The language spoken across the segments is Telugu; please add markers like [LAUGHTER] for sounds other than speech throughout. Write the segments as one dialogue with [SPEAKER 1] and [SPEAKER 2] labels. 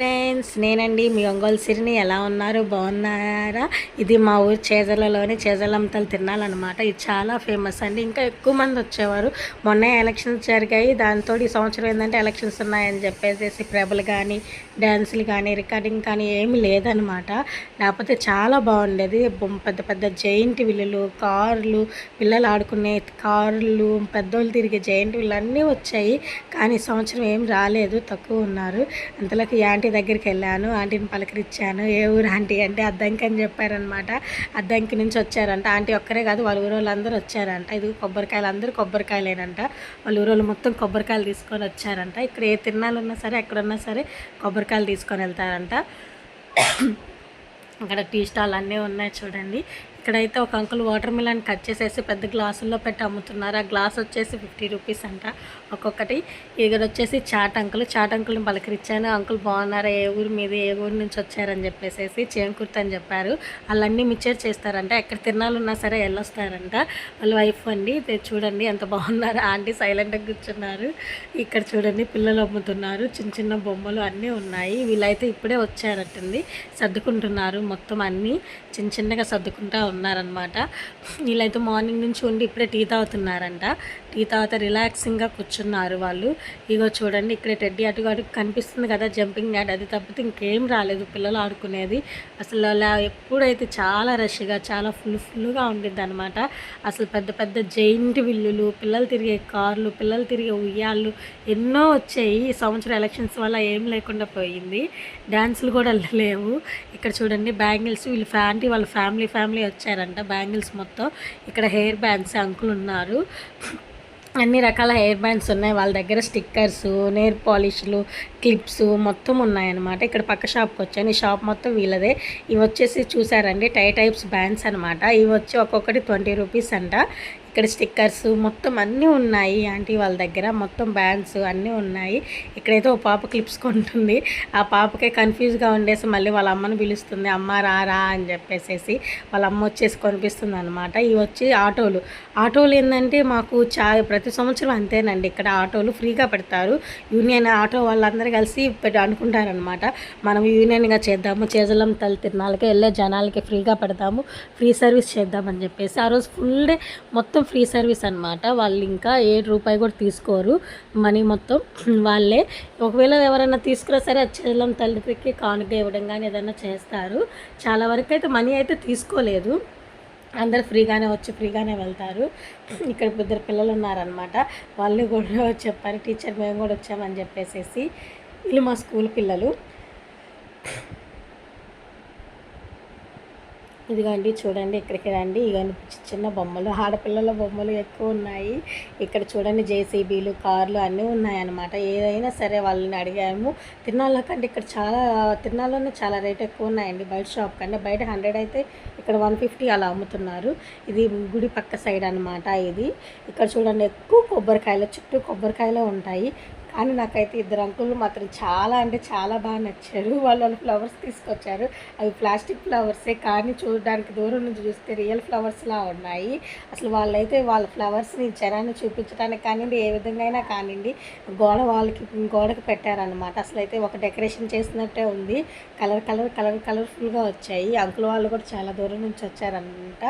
[SPEAKER 1] ఫ్రెండ్స్ నేనండి మీ ఒంగోలు సిరిని. ఎలా ఉన్నారు? బాగున్నారా? ఇది మా ఊరు చేజలలోని చేజలంతలు తినాలన్నమాట ఇది చాలా ఫేమస్ అండి. ఇంకా ఎక్కువ మంది వచ్చేవారు. మొన్న ఎలక్షన్స్ జరిగాయి. దాంతో ఈ సంవత్సరం ఏంటంటే ఎలక్షన్స్ ఉన్నాయని చెప్పేసి ప్రభలు కానీ డ్యాన్సులు కానీ రికార్డింగ్ కానీ ఏమి లేదనమాట. లేకపోతే చాలా బాగుండేది. పెద్ద పెద్ద జైంట్ విల్లులు కార్లు పిల్లలు ఆడుకునే కార్లు పెద్దోళ్ళు తిరిగే జైంట్ విల్లు అన్నీ వచ్చాయి. కానీ సంవత్సరం ఏం రాలేదు తక్కువ ఉన్నారు. అంతలోకి యాంటీ ఆంటీ దగ్గరికి వెళ్ళాను. ఆంటీని పలకరించాను. ఏ ఊరు ఆంటీ అంటే అద్దంకి అని చెప్పారనమాట. అద్దంకి నుంచి వచ్చారంట. ఆంటీ ఒక్కరే కాదు వాళ్ళ ఊరు వాళ్ళందరూ వచ్చారంట. ఇది కొబ్బరికాయలు అందరూ కొబ్బరికాయలేనంట. వాళ్ళ ఊరు వాళ్ళు మొత్తం కొబ్బరికాయలు తీసుకొని వచ్చారంట. ఇక్కడ ఏ తిరణాలు ఉన్నా సరే ఎక్కడున్నా సరే పుస్తకాలు తీసుకొని వెళ్తారంట. అక్కడ టీ స్టాల్ అన్నీ ఉన్నాయి చూడండి. ఇక్కడైతే ఒక అంకుల్ వాటర్ మిలన్ కట్ చేసేసి పెద్ద గ్లాసుల్లో పెట్టి అమ్ముతున్నారు. ఆ గ్లాస్ వచ్చేసి ఫిఫ్టీ రూపీస్ అంట ఒక్కొక్కటి. ఇక్కడ వచ్చేసి చాట్ అంకుల్. చాట్ అంకుల్ని పలకరించాను. అంకుల్ బాగున్నారా? ఏ ఊరు మీద? ఏ ఊరు నుంచి వచ్చారని చెప్పేసి చేంకుర్తి అని చెప్పారు. వాళ్ళన్నీ మిక్చర్ చేస్తారంట. ఎక్కడ తిరణాలు ఉన్నా సరే వెళ్ళొస్తారంట. వాళ్ళ వైఫ్ అండి చూడండి ఎంత బాగున్నారు? ఆంటీ సైలెంట్గా కూర్చున్నారు. ఇక్కడ చూడండి పిల్లలు అమ్ముతున్నారు. చిన్న చిన్న బొమ్మలు అన్నీ ఉన్నాయి. వీళ్ళైతే ఇప్పుడే వచ్చారట్టుంది సర్దుకుంటున్నారు మొత్తం అన్నీ. చిన్న చిన్నగా సర్దుకుంటా ఉన్నారనమాట వీళ్ళైతే మార్నింగ్ నుంచి ఉండి ఇప్పుడే టీ తాగుతున్నారంట. టీ తాగుతా రిలాక్సింగ్గా కూర్చున్నారు వాళ్ళు. ఇగో చూడండి ఇక్కడ టెడ్డీ అటు అటు కనిపిస్తుంది కదా జంపింగ్ యాడ్ అది తప్పితే ఇంకేం రాలేదు పిల్లలు ఆడుకునేది. అసలు అలా ఎప్పుడైతే చాలా రష్గా చాలా ఫుల్ ఫుల్గా ఉండిద్ది అనమాట అసలు పెద్ద పెద్ద జైంట్ విల్లులు పిల్లలు తిరిగే కార్లు పిల్లలు తిరిగే ఉయ్యాళ్ళు ఎన్నో వచ్చాయి. ఈ సంవత్సరం ఎలక్షన్స్ వల్ల ఏం లేకుండా పోయింది. డ్యాన్సులు కూడా లేవు. ఇక్కడ చూడండి బ్యాంగిల్స్ వీళ్ళు ఫ్యాంటీ వాళ్ళ ఫ్యామిలీ ఫ్యామిలీ చేశారంట బ్యాంగిల్స్ మొత్తం. ఇక్కడ హెయిర్ బ్యాండ్స్ అంకుల్ ఉన్నారు అన్ని రకాల హెయిర్ బ్యాండ్స్ ఉన్నాయి. వాళ్ళ దగ్గర స్టిక్కర్స్ నేర్ పాలిష్లు క్లిప్స్ మొత్తం ఉన్నాయన్నమాట. ఇక్కడ పక్క షాప్కి వచ్చాను. ఈ షాప్ మొత్తం వీళ్ళదే. ఇవి వచ్చేసి చూసారండి టై టైప్స్ బ్యాండ్స్ అనమాట ఇవి వచ్చి ఒక్కొక్కటి ట్వంటీ రూపీస్ అంట. ఇక్కడ స్టిక్కర్స్ మొత్తం అన్నీ ఉన్నాయి ఆంటీ వాళ్ళ దగ్గర. మొత్తం బ్యాండ్స్ అన్నీ ఉన్నాయి. ఇక్కడైతే ఓ పాప క్లిప్స్ కొంటుంది. ఆ పాపకే కన్ఫ్యూజ్గా ఉండేసి మళ్ళీ వాళ్ళ అమ్మని పిలుస్తుంది. అమ్మ రా అని చెప్పేసేసి వాళ్ళ అమ్మ వచ్చేసి కొనిపిస్తుంది అనమాట ఇవి వచ్చి ఆటోలు. ఆటోలు ఏంటంటే మాకు చా ప్రతి సంవత్సరం అంతేనండి. ఇక్కడ ఆటోలు ఫ్రీగా పెడతారు. యూనియన్ ఆటో వాళ్ళందరూ కలిసి అనుకుంటారనమాట మనం యూనియన్గా చేద్దాము చేజలం తల్లి తిరునాళ్ళకి వెళ్ళే జనాలకి ఫ్రీగా పెడతాము ఫ్రీ సర్వీస్ చేద్దామని చెప్పేసి ఆ రోజు ఫుల్ డే మొత్తం ఫ్రీ సర్వీస్ అనమాట వాళ్ళు ఇంకా ఏ రూపాయి కూడా తీసుకోరు. మనీ మొత్తం [CLEARS THROAT] వాళ్ళే. ఒకవేళ ఎవరైనా తీసుకున్నా సరే ఆ చేజలం తల్లికి కానుక ఇవ్వడం కానీ ఏదైనా చేస్తారు. చాలా వరకు అయితే మనీ అయితే తీసుకోలేదు. అందరు ఫ్రీగానే వచ్చి ఫ్రీగానే వెళ్తారు. ఇక్కడ ఇద్దరు పిల్లలు ఉన్నారనమాట వాళ్ళు కూడా చెప్పారు టీచర్ మేము కూడా వచ్చామని చెప్పేసేసి. వీళ్ళు మా స్కూల్ పిల్లలు. ఇదిగోండి చూడండి ఇక్కడికి రండి. ఇవన్నీ చిన్న బొమ్మలు. ఆడపిల్లల బొమ్మలు ఎక్కువ ఉన్నాయి. ఇక్కడ చూడండి జేసీబీలు కార్లు అన్నీ ఉన్నాయన్నమాట. ఏదైనా సరే వాళ్ళని అడిగాము. తిరునాళ్ళ కంటే ఇక్కడ చాలా తిరునాళ్ళలోనే చాలా రేట్ ఎక్కువ ఉన్నాయండి. బయట షాప్ కంటే బయట హండ్రెడ్ అయితే ఇక్కడ వన్ ఫిఫ్టీ అలా అమ్ముతున్నారు. ఇది గుడి పక్క సైడ్ అన్నమాట ఇది. ఇక్కడ చూడండి ఎక్కువ కొబ్బరికాయలు చుట్టూ కొబ్బరికాయలు ఉంటాయి. కానీ నాకైతే ఇద్దరు అంకులు మాత్రం చాలా అంటే చాలా బాగా నచ్చారు. వాళ్ళు వాళ్ళు ఫ్లవర్స్ తీసుకొచ్చారు. అవి ప్లాస్టిక్ ఫ్లవర్సే కానీ చూడడానికి దూరం నుంచి చూస్తే రియల్ ఫ్లవర్స్లా ఉన్నాయి. అసలు వాళ్ళైతే వాళ్ళ ఫ్లవర్స్ని జనాన్ని చూపించడానికి కానివ్వండి ఏ విధంగా అయినా కానివ్వండి గోడ వాళ్ళకి గోడకి పెట్టారనమాట అసలు అయితే ఒక డెకరేషన్ చేసినట్టే ఉంది. కలర్ కలర్ కలర్ కలర్ఫుల్గా వచ్చాయి. అంకుల్ వాళ్ళు కూడా చాలా దూరం నుంచి వచ్చారనమాట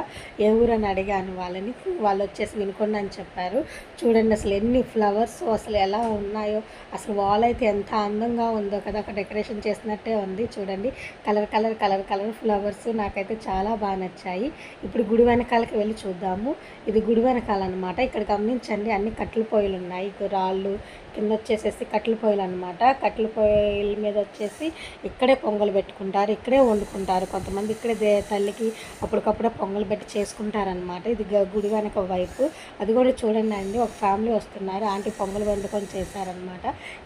[SPEAKER 1] ఏ ఊరని అడిగాను వాళ్ళని. వాళ్ళు వచ్చేసి వినుకోండి అని చెప్పారు. చూడండి అసలు ఎన్ని ఫ్లవర్స్ అసలు ఎలా ఉన్నాయి అసలు వాల్ అయితే ఎంత అందంగా ఉందో కదా ఒక డెకరేషన్ చేసినట్టే ఉంది. చూడండి colour colour colour colour flowers నాకైతే చాలా బాగా నచ్చాయి. ఇప్పుడు గుడి వెనకాలకి వెళ్ళి చూద్దాము. ఇది గుడి వెనకాల అనమాట ఇక్కడ గమనించండి అన్ని కట్టెల పొయ్యిలు ఉన్నాయి. రాళ్ళు కింద వచ్చేసేసి కట్టెల పొయ్యిలు అనమాట కట్టెల పొయ్యిల మీద వచ్చేసి ఇక్కడే పొంగల్ పెట్టుకుంటారు ఇక్కడే వండుకుంటారు. కొంతమంది ఇక్కడే దే తల్లికి అప్పటికప్పుడే పొంగల్ పెట్టి చేసుకుంటారనమాట ఇది గుడి వెనక వైపు. అది కూడా చూడండి అండి ఒక ఫ్యామిలీ వస్తున్నారు. ఆంటీ పొంగలు వండుకొని చేశారనమాట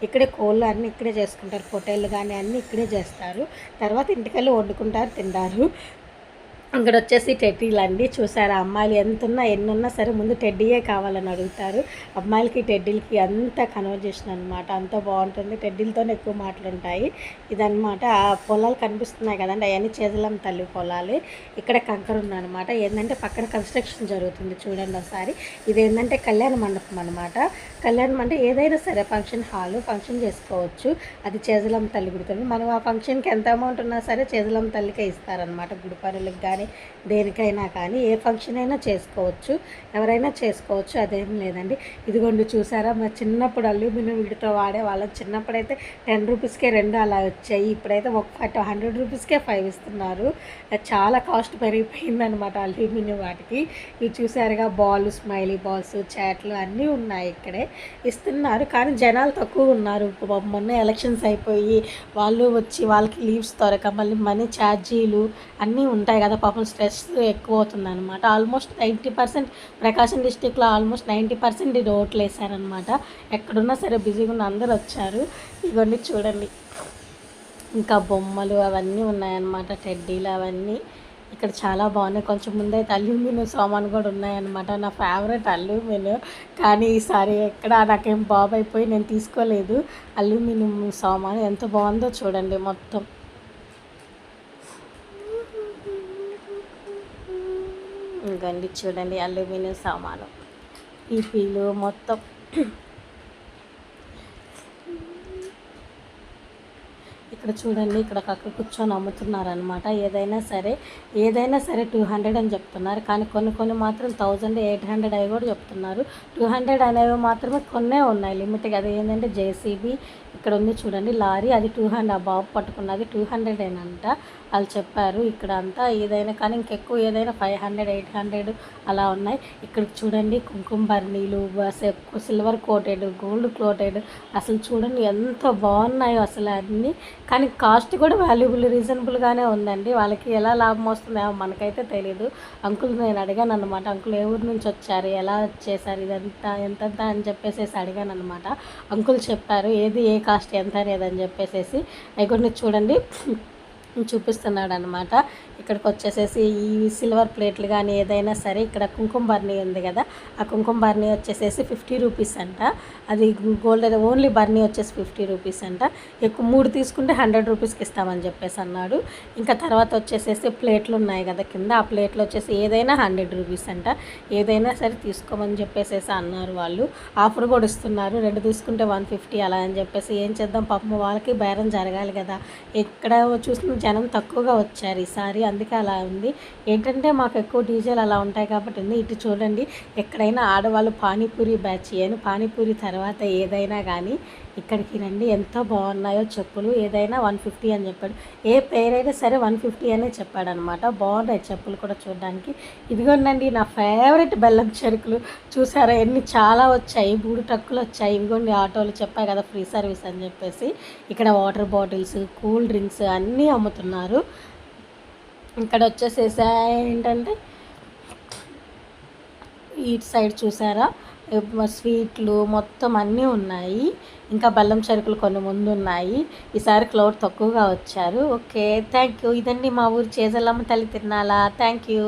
[SPEAKER 1] ఇక్కడే కోళ్ళు అన్నీ ఇక్కడే చేసుకుంటారు. పొట్టేళ్ళు కానీ అన్నీ ఇక్కడే చేస్తారు. తర్వాత ఇంటికెళ్ళి వండుకుంటారు తింటారు. ఇక్కడ వచ్చేసి టెడ్డీలు అండి. చూసారా అమ్మాయిలు ఎంత ఉన్నా ఎన్ని ఉన్నా సరే ముందు టెడ్డీయే కావాలని అడుగుతారు. అమ్మాయిలకి టెడ్డీలకి అంత కన్వర్జేషన్ అనమాట అంత బాగుంటుంది. టెడ్డీలతోనే ఎక్కువ మాటలుంటాయి ఇదనమాట ఆ పొలాలు కనిపిస్తున్నాయి కదండి. అవన్నీ చేదలం తల్లి పొలాలు. ఇక్కడ కంకర ఉందన్నమాట. ఏంటంటే పక్కన కన్స్ట్రక్షన్ జరుగుతుంది చూడండి ఒకసారి. ఇది ఏంటంటే కళ్యాణ మండపం అనమాట కళ్యాణం అంటే ఏదైనా సరే ఫంక్షన్ హాల్ ఫంక్షన్ చేసుకోవచ్చు. అది చేజలం తల్లి గుడితో మనం ఆ ఫంక్షన్కి ఎంత అమౌంట్ ఉన్నా సరే చేజలం తల్లికే ఇస్తారనమాట గుడి పనులకు కానీ దేనికైనా కానీ. ఏ ఫంక్షన్ అయినా చేసుకోవచ్చు. ఎవరైనా చేసుకోవచ్చు. అదేం లేదండి. ఇదిగోండి చూసారా? మా చిన్నప్పుడు అల్యూమినియం వీటితో వాడే వాళ్ళం చిన్నప్పుడైతే టెన్ రూపీస్కే రెండు అలా వచ్చాయి. ఇప్పుడైతే ఒక హండ్రెడ్ రూపీస్కే ఫైవ్ ఇస్తున్నారు. చాలా కాస్ట్ పెరిగిపోయిందనమాట అల్యూమినియం వాటికి. ఇవి చూసారుగా? బాల్ స్మైలీ బాల్స్ చాట్లు అన్నీ ఉన్నాయి ఇక్కడే. ఇస్తున్నారు. కానీ జనాలు తక్కువ ఉన్నారు. మొన్న ఎలక్షన్స్ అయిపోయి వాళ్ళు వచ్చి వాళ్ళకి లీవ్స్ దొరక మళ్ళీ మనీ ఛార్జీలు అన్నీ ఉంటాయి కదా. పాపం స్ట్రెస్ ఎక్కువ అవుతుంది అనమాట ఆల్మోస్ట్ నైంటీ పర్సెంట్ ప్రకాశం డిస్టిక్లో ఆల్మోస్ట్ నైంటీ పర్సెంట్ ఓట్లు వేసారనమాట ఎక్కడున్నా సరే బిజీగా ఉన్న అందరూ వచ్చారు. ఇవన్నీ చూడండి. ఇంకా బొమ్మలు అవన్నీ ఉన్నాయన్నమాట. టెడ్డీలు అవన్నీ. ఇక్కడ చాలా బాగున్నాయి. కొంచెం ముందైతే అల్యూమినియం సామాన్ కూడా ఉన్నాయన్నమాట. నా ఫేవరెట్ అల్యూమినియం కానీ ఈసారి ఎక్కడ నాకేం బాబు అయిపోయి నేను తీసుకోలేదు. అల్యూమినియం సామాన్ ఎంత బాగుందో చూడండి మొత్తం. ఇంకండి చూడండి అల్యూమినియం సామాను. పీపీలు మొత్తం. ఇక్కడ చూడండి ఇక్కడ అక్కడ కూర్చొని అమ్ముతున్నారనమాట ఏదైనా సరే ఏదైనా సరే టూ హండ్రెడ్ అని చెప్తున్నారు. కానీ కొన్ని కొన్ని మాత్రం థౌజండ్ ఎయిట్ హండ్రెడ్ అవి కూడా చెప్తున్నారు. టూ హండ్రెడ్ అనేవి మాత్రమే కొన్నే ఉన్నాయి. లిమిట్గా అది ఏంటంటే జేసీబీ ఇక్కడ ఉంది చూడండి లారీ అది టూ హండ్రెడ్ ఆ బాబు పట్టుకున్నది టూ హండ్రెడ్ ఏనంట. వాళ్ళు చెప్పారు ఇక్కడ అంతా ఏదైనా కానీ ఇంకెక్కువ ఏదైనా ఫైవ్ హండ్రెడ్ ఎయిట్ హండ్రెడ్ అలా ఉన్నాయి. ఇక్కడ చూడండి కుంకుమ బర్నీలు సిల్వర్ కోటెడ్ గోల్డ్ కోటెడ్ అసలు చూడండి ఎంత బాగున్నాయో అసలు అన్నీ. కానీ కాస్ట్ కూడా వాల్యుబుల్ రీజనబుల్గానే ఉందండి. వాళ్ళకి ఎలా లాభం వస్తుందో మనకైతే తెలియదు అంకుల్ నేను అడిగాను అనమాట అంకుల్ ఏ ఊరు నుంచి వచ్చారు? ఎలా చేశారు? ఇదంతా ఎంతంత? అని చెప్పేసి అడిగాను అనమాట అంకుల్ చెప్పారు ఏది ఏ కాస్ట్ ఎంత లేదని చెప్పేసేసి చెప్పేసి అవి కూడా చూడండి. చూపిస్తున్నాడు అనమాట ఇక్కడికి వచ్చేసేసి ఈ సిల్వర్ ప్లేట్లు కానీ ఏదైనా సరే ఇక్కడ కుంకుమ బర్నీ ఉంది కదా ఆ కుంకుమ బర్నీ వచ్చేసేసి ఫిఫ్టీ రూపీస్ అంట. అది గోల్డ్ ఓన్లీ బర్నీ వచ్చేసి ఫిఫ్టీ రూపీస్ అంట. ఎక్కువ మూడు తీసుకుంటే హండ్రెడ్ రూపీస్కి ఇస్తామని చెప్పేసి అన్నాడు. ఇంకా తర్వాత వచ్చేసేసి ప్లేట్లు ఉన్నాయి కదా కింద ఆ ప్లేట్లు వచ్చేసి ఏదైనా హండ్రెడ్ రూపీస్ అంట. ఏదైనా సరే తీసుకోమని చెప్పేసి అన్నారు వాళ్ళు. ఆఫర్ కూడా ఇస్తున్నారు. రెండు తీసుకుంటే వన్ ఫిఫ్టీ అలా అని చెప్పేసి ఏం చేద్దాం? పాపం వాళ్ళకి బేరం జరగాలి కదా. ఎక్కడ చూసిన జనం తక్కువగా వచ్చారు ఈసారి అందుకే అలా ఉంది. ఏంటంటే మాకు ఎక్కువ డీజేలు అలా ఉంటాయి కాబట్టి ఉంది. ఇటు చూడండి ఎక్కడైనా ఆడవాళ్ళు పానీపూరి బ్యాచ్ అని పానీపూరి తర్వాత ఏదైనా కానీ ఇక్కడికి రండి. ఎంత బాగున్నాయో చెప్పులు. ఏదైనా వన్ ఫిఫ్టీ అని చెప్పాడు. ఏ పేరైనా సరే వన్ ఫిఫ్టీ అనే చెప్పాడనమాట. బాగున్నాయి చెప్పులు కూడా చూడడానికి. ఇదిగోండి నా ఫేవరెట్ బెల్లం చెరుకులు. చూసారా ఎన్ని చాలా వచ్చాయి. మూడు ట్రక్కులు వచ్చాయి. ఇదిగోండి ఆటోలు చెప్పాయి కదా ఫ్రీ సర్వీస్ అని చెప్పేసి. ఇక్కడ వాటర్ బాటిల్స్ కూల్ డ్రింక్స్ అన్నీ అమ్ముతున్నారు. ఇక్కడ వచ్చేసేసా ఏంటంటే ఇటు సైడ్ చూసారా? స్వీట్లు మొత్తం అన్నీ ఉన్నాయి. ఇంకా బెల్లం చెరుకులు కొన్ని ముందు ఉన్నాయి. ఈసారి క్లౌడ్ తక్కువగా వచ్చారు. ఓకే థ్యాంక్ యూ ఇదండి మా ఊరు చేజల్లమ్మ తల్లి తిన్నాలా థ్యాంక్ యూ